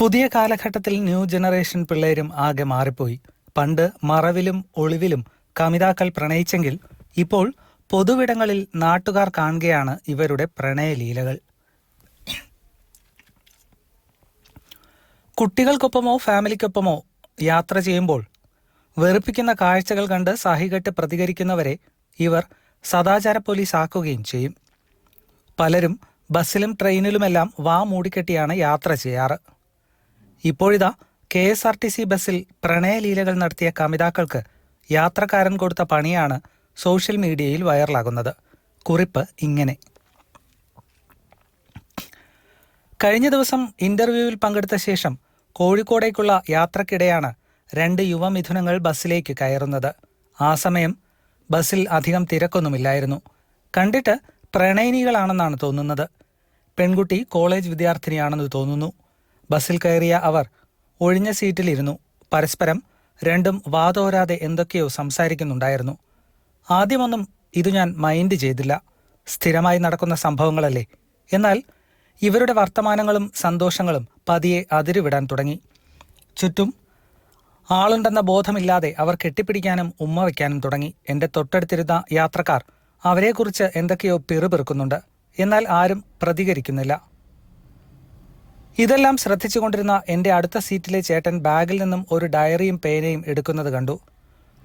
പുതിയ കാലഘട്ടത്തിൽ new generation പിള്ളേരും ആകെ മാറിപ്പോയി. പണ്ട് മറവിലും ഒളിവിലും കമിതാക്കൾ പ്രണയിച്ചെങ്കിൽ ഇപ്പോൾ പൊതുവിടങ്ങളിൽ നാട്ടുകാർ കാണുകയാണ് ഇവരുടെ പ്രണയലീലകൾ. കുട്ടികൾക്കൊപ്പമോ ഫാമിലിക്കൊപ്പമോ യാത്ര ചെയ്യുമ്പോൾ വെറുപ്പിക്കുന്ന കാഴ്ചകൾ കണ്ട് സഹികെട്ട് പ്രതികരിക്കുന്നവരെ ഇവർ സദാചാര പോലീസ് ആക്കുകയും ചെയ്യും. പലരും ബസ്സിലും ട്രെയിനിലുമെല്ലാം വാ മൂടിക്കെട്ടിയാണ് യാത്ര ചെയ്യാറ്. ഇപ്പോഴിതാ K S R T C ബസ്സിൽ പ്രണയലീലകൾ നടത്തിയ കമിതാക്കൾക്ക് യാത്രക്കാരൻ കൊടുത്ത പണിയാണ് സോഷ്യൽ മീഡിയയിൽ വൈറലാകുന്നത്. കുറിപ്പ് ഇങ്ങനെ. കഴിഞ്ഞ ദിവസം ഇന്റർവ്യൂവിൽ പങ്കെടുത്ത ശേഷം കോഴിക്കോടേക്കുള്ള യാത്രക്കിടെയാണ് രണ്ട് യുവമിഥുനങ്ങൾ ബസ്സിലേക്ക് കയറുന്നത്. ആ സമയം ബസ്സിൽ അധികം തിരക്കൊന്നുമില്ലായിരുന്നു. കണ്ടിട്ട് പ്രണയിനികളാണെന്നാണ് തോന്നുന്നത്. പെൺകുട്ടി കോളേജ് വിദ്യാർത്ഥിനിയാണെന്ന് തോന്നുന്നു. ബസ്സിൽ കയറിയ അവർ ഒഴിഞ്ഞ സീറ്റിലിരുന്നു. പരസ്പരം രണ്ടും വാതോരാതെ എന്തൊക്കെയോ സംസാരിക്കുന്നുണ്ടായിരുന്നു. ആദ്യമൊന്നും ഇത് ഞാൻ മൈൻഡ് ചെയ്തില്ല. സ്ഥിരമായി നടക്കുന്ന സംഭവങ്ങളല്ലേ. എന്നാൽ ഇവരുടെ വർത്തമാനങ്ങളും സന്തോഷങ്ങളും പതിയെ അതിരുവിടാൻ തുടങ്ങി. ചുറ്റും ആളുണ്ടെന്ന ബോധമില്ലാതെ അവർ കെട്ടിപ്പിടിക്കാനും ഉമ്മ വയ്ക്കാനും തുടങ്ങി. എന്റെ തൊട്ടടുത്തിരുന്ന യാത്രക്കാർ അവരെക്കുറിച്ച് എന്തൊക്കെയോ പിറുപിറുക്കുന്നുണ്ട്. എന്നാൽ ആരും പ്രതികരിക്കുന്നില്ല. ഇതെല്ലാം ശ്രദ്ധിച്ചുകൊണ്ടിരുന്ന എന്റെ അടുത്ത സീറ്റിലെ ചേട്ടൻ ബാഗിൽ നിന്നും ഒരു ഡയറിയും പേനയും എടുക്കുന്നത് കണ്ടു.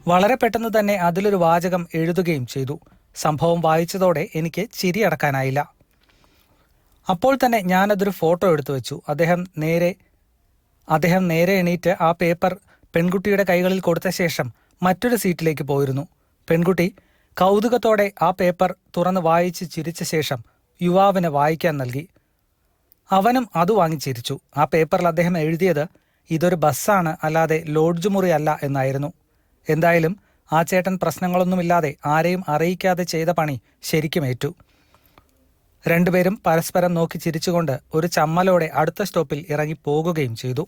വളരെ പെട്ടെന്ന് തന്നെ അതിലൊരു വാചകം എഴുതുകയും ചെയ്തു. സംഭവം വായിച്ചതോടെ എനിക്ക് ചിരി അടക്കാനായില്ല. അപ്പോൾ തന്നെ ഞാനതൊരു ഫോട്ടോ എടുത്തു വെച്ചു. അദ്ദേഹം നേരെ അദ്ദേഹം നേരെ എണീറ്റ് ആ പേപ്പർ പെൺകുട്ടിയുടെ കൈകളിൽ കൊടുത്ത ശേഷം മറ്റൊരു സീറ്റിലേക്ക് പോയിരുന്നു. പെൺകുട്ടി കൗതുകത്തോടെ ആ പേപ്പർ തുറന്ന് വായിച്ച് ചിരിച്ച ശേഷം യുവാവിന് വായിക്കാൻ നൽകി. അവനും അത് വാങ്ങിച്ചിരിച്ചു. ആ പേപ്പറിൽ അദ്ദേഹം എഴുതിയത് ഇതൊരു ബസ്സാണ് അല്ലാതെ ലോഡ്ജ് മുറി അല്ല എന്നായിരുന്നു. എന്തായാലും ആ ചേട്ടൻ പ്രശ്നങ്ങളൊന്നുമില്ലാതെ ആരെയും അറിയിക്കാതെ ചെയ്ത പണി ശരിക്കും ഏറ്റു. രണ്ടുപേരും പരസ്പരം നോക്കി ചിരിച്ചുകൊണ്ട് ഒരു ചമ്മലോടെ അടുത്ത സ്റ്റോപ്പിൽ ഇറങ്ങി പോകുകയും ചെയ്തു.